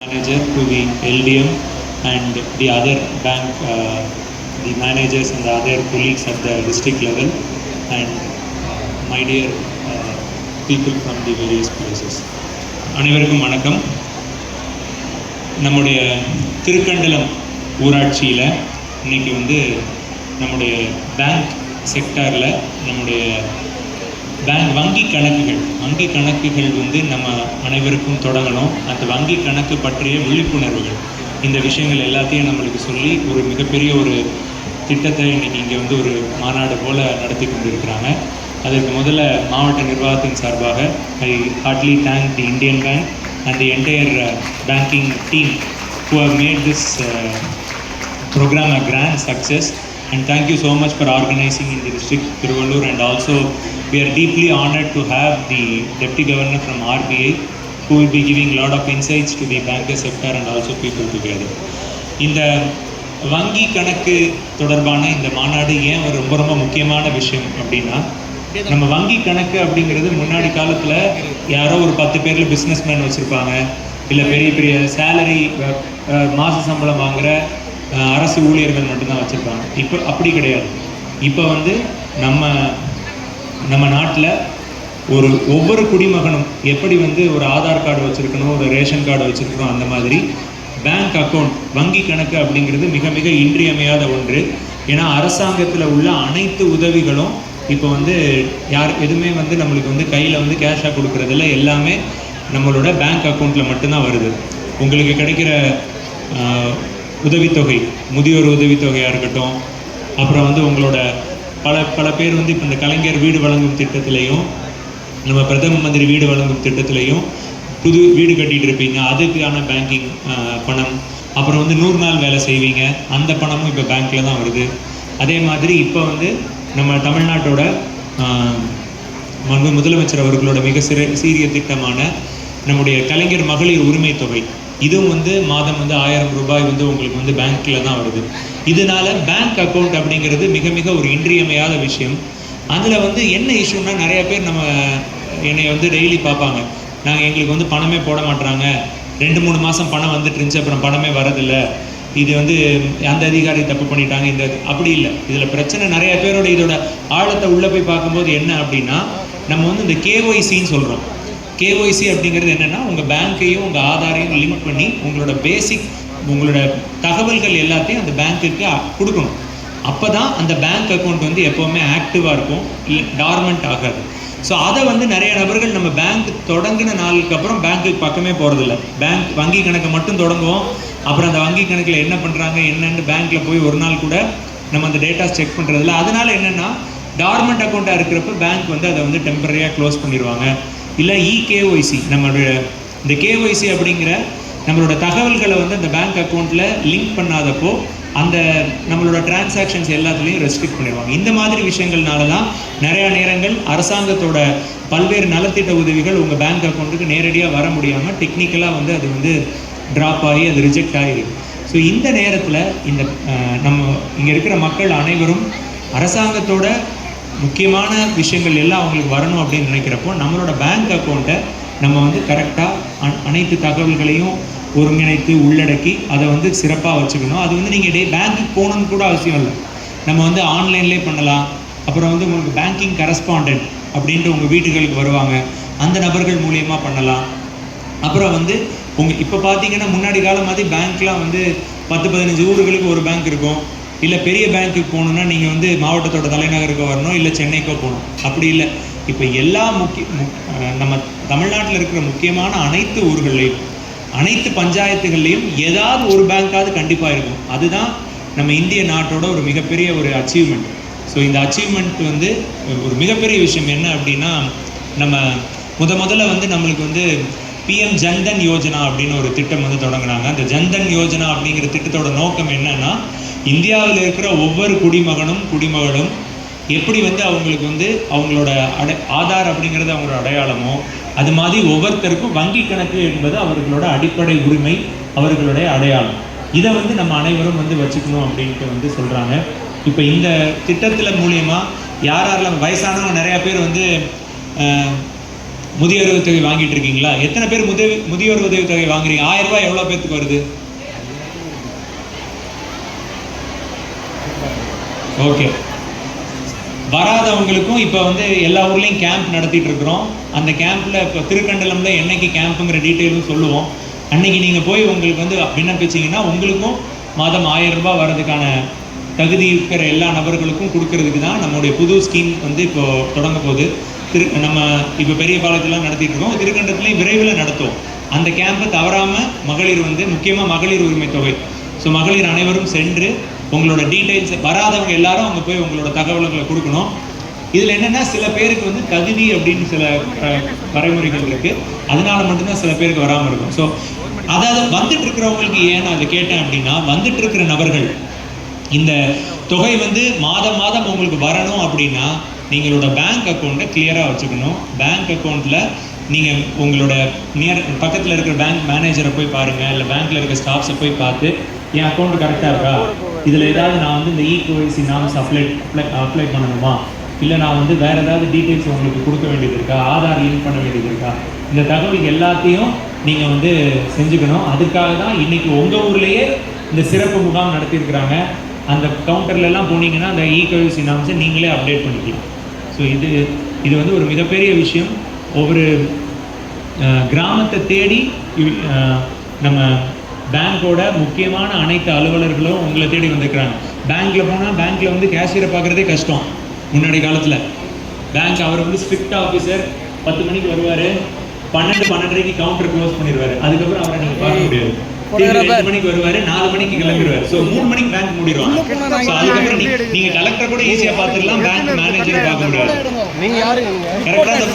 manager to the LDM and the other bank, uh, the managers and the other colleagues at the district level and uh, my dear uh, people from the various places. அனைவருக்கும் வணக்கம் நம்முடைய திருக்கண்டலம் ஊராட்சியில் இன்னைக்கு வந்து நம்முடைய bank செக்டாரில் நம்முடைய bank வங்கி கணக்குகள். வங்கி கணக்குகள் வந்து நம்ம அனைவருக்கும் தொடங்கணும். அந்த வங்கி கணக்கு பற்றிய விழிப்புணர்வுகள். இந்த விஷயங்கள் எல்லாத்தையும் நம்மளுக்கு சொல்லி ஒரு மிகப்பெரிய ஒரு திட்டத்தை இன்னைக்கு இங்கே வந்து ஒரு மாநாடு போல் நடத்தி கொண்டிருக்கிறாங்க. அதற்கு முதல்ல மாவட்ட நிர்வாகத்தின் சார்பாக I heartily thank the Indian Bank and the entire banking team who have made this program a grand success and thank you so much for organizing in the district Tiruvallur and also we are deeply honored to have the deputy governor from RBI who will be giving a lot of insights to the banker sector and also people together. இந்த வங்கி கணக்கு தொடர்பான இந்த மாநாடு ஏன் ஒரு ரொம்ப ரொம்ப முக்கியமான விஷயம் அப்படின்னா நம்ம வங்கி கணக்கு அப்படிங்கிறது முன்னாடி காலத்தில் யாரோ ஒரு பத்து பேரில் பிஸ்னஸ் மேன் வச்சுருப்பாங்க இல்லை பெரிய பெரிய சேலரி மாத சம்பளம் வாங்குகிற அஹ், அரசு ஊழியர்கள் மட்டும்தான் வச்சுருப்பாங்க. இப்போ அப்படி கிடையாது. இப்போ வந்து நம்ம நம்ம நாட்டில் ஒரு ஒவ்வொரு குடிமகனும் எப்படி வந்து ஒரு ஆதார் கார்டு வச்சுருக்கணும் ஒரு ரேஷன் கார்டு வச்சுருக்கணும் அந்த மாதிரி பேங்க் அக்கௌண்ட் வங்கி கணக்கு அப்படிங்கிறது மிக மிக இன்றியமையாத ஒன்று. ஏன்னா அரசாங்கத்தில் உள்ள அனைத்து உதவிகளும் இப்போ வந்து யார் எதுவுமே வந்து நம்மளுக்கு வந்து கையில் வந்து கேஷாக கொடுக்குறதில்ல. எல்லாமே நம்மளோட பேங்க் அக்கௌண்ட்டில் மட்டும்தான் வருது. உங்களுக்கு கிடைக்கிற உதவித்தொகை முதியோர் உதவித்தொகையாக இருக்கட்டும் அப்புறம் வந்து உங்களோட பல பல பேர் வந்து இப்போ இந்த கலைஞர் வீடு வழங்கும் திட்டத்திலையும் நம்ம பிரதம மந்திரி வீடு வழங்கும் திட்டத்திலையும் புது வீடு கட்டிகிட்டு இருப்பீங்க. அதுக்கான பேங்கிங் பணம் அப்புறம் வந்து நூறு நாள் வேலை செய்வீங்க. அந்த பணமும் இப்போ பேங்க்கில் தான் வருது. அதே மாதிரி இப்போ வந்து நம்ம தமிழ்நாட்டோட முதலமைச்சர் அவர்களோட மிக சிற சீரிய திட்டமான நம்முடைய கலைஞர் மகளிர் உரிமை தொகை இதுவும் வந்து மாதம் வந்து ஆயிரம் ரூபாய் வந்து உங்களுக்கு வந்து பேங்க்கில் தான் வருது. இதனால பேங்க் அக்கௌண்ட் அப்படிங்கிறது மிக மிக ஒரு இன்றியமையாத விஷயம். அதில் வந்து என்ன இஷ்யூன்னா நிறைய பேர் நம்ம என்னை வந்து டெய்லி பார்ப்பாங்க. நாங்கள் எங்களுக்கு வந்து பணமே போட மாட்டுறாங்க ரெண்டு மூணு மாதம் பணம் வந்துட்டு இருந்துச்சு அப்புறம் பணமே வரதில்லை. இது வந்து அந்த அதிகாரி தப்பு பண்ணிட்டாங்க இந்த அப்படி இல்லை. இதில் பிரச்சனை நிறைய பேரோட இதோட ஆழத்தை உள்ளே போய் பார்க்கும்போது என்ன அப்படின்னா நம்ம வந்து இந்த கேஒய்சின்னு சொல்கிறோம் கேஒய்சி அப்படிங்கிறது என்னென்னா உங்கள் பேங்க்கையும் உங்கள் ஆதாரையும் லிங்க் பண்ணி உங்களோட பேசிக் உங்களோட தகவல்கள் எல்லாத்தையும் அந்த பேங்க்குக்கு கொடுக்கணும். அப்போ தான் அந்த பேங்க் அக்கௌண்ட் வந்து எப்போவுமே ஆக்டிவாக இருக்கும் இல்லை டார்மெண்ட் ஆகாது. ஸோ அதை வந்து நிறைய நபர்கள் நம்ம பேங்க் தொடங்கின நாளுக்கு அப்புறம் பேங்க்குக்கு பக்கமே போகிறதில்ல பேங்க் வங்கி கணக்கை மட்டும் தொடங்குவோம். அப்புறம் அந்த வங்கி கணக்கில் என்ன பண்ணுறாங்க என்னன்னு பேங்க்கில் போய் ஒரு நாள் கூட நம்ம அந்த டேட்டாஸ் செக் பண்ணுறதில்ல அதனால் என்னென்னா டார்மெண்ட் அக்கௌண்ட்டாக இருக்கிறப்ப பேங்க் வந்து அதை வந்து டெம்பரரியாக க்ளோஸ் பண்ணிடுவாங்க இல்லை இகேஒய்சி நம்மளுடைய இந்த கேஒய்சி அப்படிங்கிற நம்மளோட தகவல்களை வந்து அந்த பேங்க் அக்கௌண்ட்டில் லிங்க் பண்ணாதப்போ அந்த நம்மளோட டிரான்சாக்ஷன்ஸ் எல்லாத்துலேயும் ரெஸ்ட்ரிக்ட் பண்ணிடுவாங்க. இந்த மாதிரி விஷயங்கள்னால தான் நிறையா நேரங்கள் அரசாங்கத்தோட பல்வேறு நலத்திட்ட உதவிகள் உங்கள் பேங்க் அக்கௌண்ட்டுக்கு நேரடியாக வர முடியாமல் டெக்னிக்கலாக வந்து அது வந்து ட்ராப் ஆகி அது ரிஜெக்ட் ஆகிருக்கு ஸோ இந்த நேரத்தில் இந்த நம்ம இங்கே இருக்கிற மக்கள் அனைவரும் அரசாங்கத்தோட முக்கியமான விஷயங்கள் எல்லாம் அவங்களுக்கு வரணும் அப்படின்னு நினைக்கிறப்போ நம்மளோட பேங்க் அக்கௌண்ட்டை நம்ம வந்து கரெக்டாக அனைத்து தகவல்களையும் ஒருங்கிணைத்து உள்ளடக்கி அதை வந்து சிறப்பாக வச்சுக்கணும். அது வந்து நீங்கள் டே பேங்க்குக்கு போகணும்னு கூட அவசியம் இல்லை. நம்ம வந்து ஆன்லைன்லேயே பண்ணலாம். அப்புறம் வந்து உங்களுக்கு பேங்கிங் கரஸ்பாண்டன்ட் அப்படின்ட்டு உங்கள் வீட்டுகளுக்கு வருவாங்க. அந்த நபர்கள் மூலியமாக பண்ணலாம். அப்புறம் வந்து உங்கள் இப்போ பார்த்தீங்கன்னா முன்னாடி காலம் மாதிரி பேங்க்லாம் வந்து பத்து பதினஞ்சு ஊர்களுக்கு ஒரு பேங்க் இருக்கும். இல்லை பெரிய பேங்க்குக்கு போகணுன்னா நீங்கள் வந்து மாவட்டத்தோட தலைநகருக்கு வரணும் இல்லை சென்னைக்கோ போகணும். அப்படி இல்லை. இப்போ எல்லா முக்கிய நம்ம தமிழ்நாட்டில் இருக்கிற முக்கியமான அனைத்து ஊர்கள்லையும் அனைத்து பஞ்சாயத்துகள்லையும் ஏதாவது ஒரு பேங்க்காவது கண்டிப்பாக இருக்கும். அதுதான் நம்ம இந்திய நாட்டோட ஒரு மிகப்பெரிய ஒரு அச்சீவ்மெண்ட் ஸோ இந்த அச்சீவ்மெண்ட் வந்து ஒரு மிகப்பெரிய விஷயம் என்ன அப்படின்னா நம்ம முத முதல்ல வந்து நம்மளுக்கு வந்து பிஎம் ஜன்தன் யோஜனா அப்படின்னு ஒரு திட்டம் வந்து தொடங்கினாங்க. அந்த ஜன்தன் யோஜனா அப்படிங்கிற திட்டத்தோட நோக்கம் என்னன்னா இந்தியாவில் இருக்கிற ஒவ்வொரு குடிமகனும் குடிமகளும் எப்படி வந்து அவங்களுக்கு வந்து அவங்களோட அடை ஆதார் அப்படிங்கிறது அவங்களோட அடையாளமோ அது மாதிரி ஒவ்வொருத்தருக்கும் வங்கி கணக்கு என்பது அவர்களோட அடிப்படை உரிமை அவர்களுடைய அடையாளம். இதை வந்து நம்ம அனைவரும் வந்து வச்சுக்கணும் அப்படின்ட்டு வந்து சொல்கிறாங்க இப்போ இந்த திட்டத்தில் மூலியமாக யார் யாரெல்லாம் வயசானவங்க நிறையா பேர் வந்து முதியோர் உதவி வாங்கிட்டு இருக்கீங்களா? எத்தனை பேர் முதிய முதியோர் உதவித்தொகை வாங்குறீங்க? ஆயிரம் ரூபாய் எவ்வளோ பேர்த்துக்கு வருது? ஓகே வராதவங்களுக்கும் இப்போ வந்து எல்லா ஊர்லேயும் கேம்ப் நடத்திட்டு இருக்கிறோம். அந்த கேம்ப்பில் இப்போ திருக்கண்டலம்ல என்னைக்கு கேம்ப்புங்கிற டீட்டெயிலும் சொல்லுவோம். அன்னைக்கு நீங்கள் போய் உங்களுக்கு வந்து விண்ணப்பிச்சிங்கன்னா உங்களுக்கும் மாதம் ஆயிரம் ரூபாய் வர்றதுக்கான தகுதி இருக்கிற எல்லா நபர்களுக்கும் கொடுக்கறதுக்கு தான் நம்மளுடைய புது ஸ்கீம் வந்து இப்போது தொடங்க போகுது. திரு நம்ம இப்போ பெரிய பாலத்திலாம் நடத்திட்டு இருக்கோம். திருக்கண்டத்துலேயும் விரைவில் நடத்துவோம். அந்த கேம்பை தவறாமல் மகளிர் வந்து முக்கியமாக மகளிர் உரிமை தொகை ஸோ மகளிர் அனைவரும் சென்று உங்களோட டீட்டெயில்ஸ் வராதவங்க எல்லாரும் அங்கே போய் உங்களோட தகவல்களை கொடுக்கணும். இதில் என்னென்னா சில பேருக்கு வந்து தகுதி அப்படின்னு சில வரைமுறைகள் இருக்குது அதனால மட்டும்தான் சில பேருக்கு வராமல் இருக்கும். ஸோ அதாவது வந்துட்டு இருக்கிறவங்களுக்கு ஏன் நான் அதை கேட்டேன் அப்படின்னா வந்துட்டு இருக்கிற நபர்கள் இந்த தொகை வந்து மாதம் மாதம் உங்களுக்கு வரணும் அப்படின்னா நீங்களோட பேங்க் அக்கௌண்ட்டை கிளியராக வச்சுக்கணும். பேங்க் அக்கௌண்ட்டில் நீங்கள் உங்களோட நியர் பக்கத்தில் இருக்கிற பேங்க் மேனேஜரை போய் பாருங்கள் இல்லை பேங்க்கில் இருக்கிற ஸ்டாஃப்ஸை போய் பார்த்து என் அக்கௌண்ட் கரெக்டாக இருக்கா? இதில் ஏதாவது நான் வந்து இந்த eKYC norms apply apply apply பண்ணணுமா? இல்லை நான் வந்து வேறு ஏதாவது டீட்டெயில்ஸ் உங்களுக்கு கொடுக்க வேண்டியது இருக்கா? ஆதார் லிங்க் பண்ண வேண்டியது இருக்கா? இந்த தகவல் எல்லாத்தையும் நீங்கள் வந்து செஞ்சுக்கணும். அதுக்காக தான் இன்றைக்கி உங்கள் ஊர்லேயே இந்த சிறப்பு முகாம் நடத்தியிருக்கிறாங்க. அந்த கவுண்டர்லலாம் போனீங்கன்னா அந்த இகேஒய்சி நாம்ஸை நீங்களே அப்டேட் பண்ணிக்கலாம். ஸோ இது இது வந்து ஒரு மிகப்பெரிய விஷயம். அஹ், கிராமத்தை தேடி நம்ம பேங்க்கோட முக்கியமான அனைத்து அலுவலர்களும் உங்களை தேடி வந்திருக்கிறாங்க. பேங்க்ல போனால் பேங்க்ல வந்து கேஷியரை பார்க்குறதே கஷ்டம் முன்னாடி காலத்தில். பேங்க் அவர் வந்து ஸ்ட்ரிக்ட் ஆஃபீஸர் பத்து மணிக்கு வருவார் பன்னெண்டு பன்னெண்டரைக்கு கவுண்டர் க்ளோஸ் பண்ணிடுவாரு அதுக்கப்புறம் அவரை நீங்கள் பார்க்க முடியாது. மணிக்கு வருவாரு நாலு மணிக்கு கிளம்பிடுவாரு ஸோ மூணு மணிக்கு பேங்க் மூடிடுவாங்க. அதுக்கப்புறம் நீங்க கலெக்டர் கூட ஈஸியா பார்த்துடலாம் பேங்க் மேனேஜர் பார்க்க முடியாது. நீங்க யாருங்க நீங்க கரெக்டா தப்பா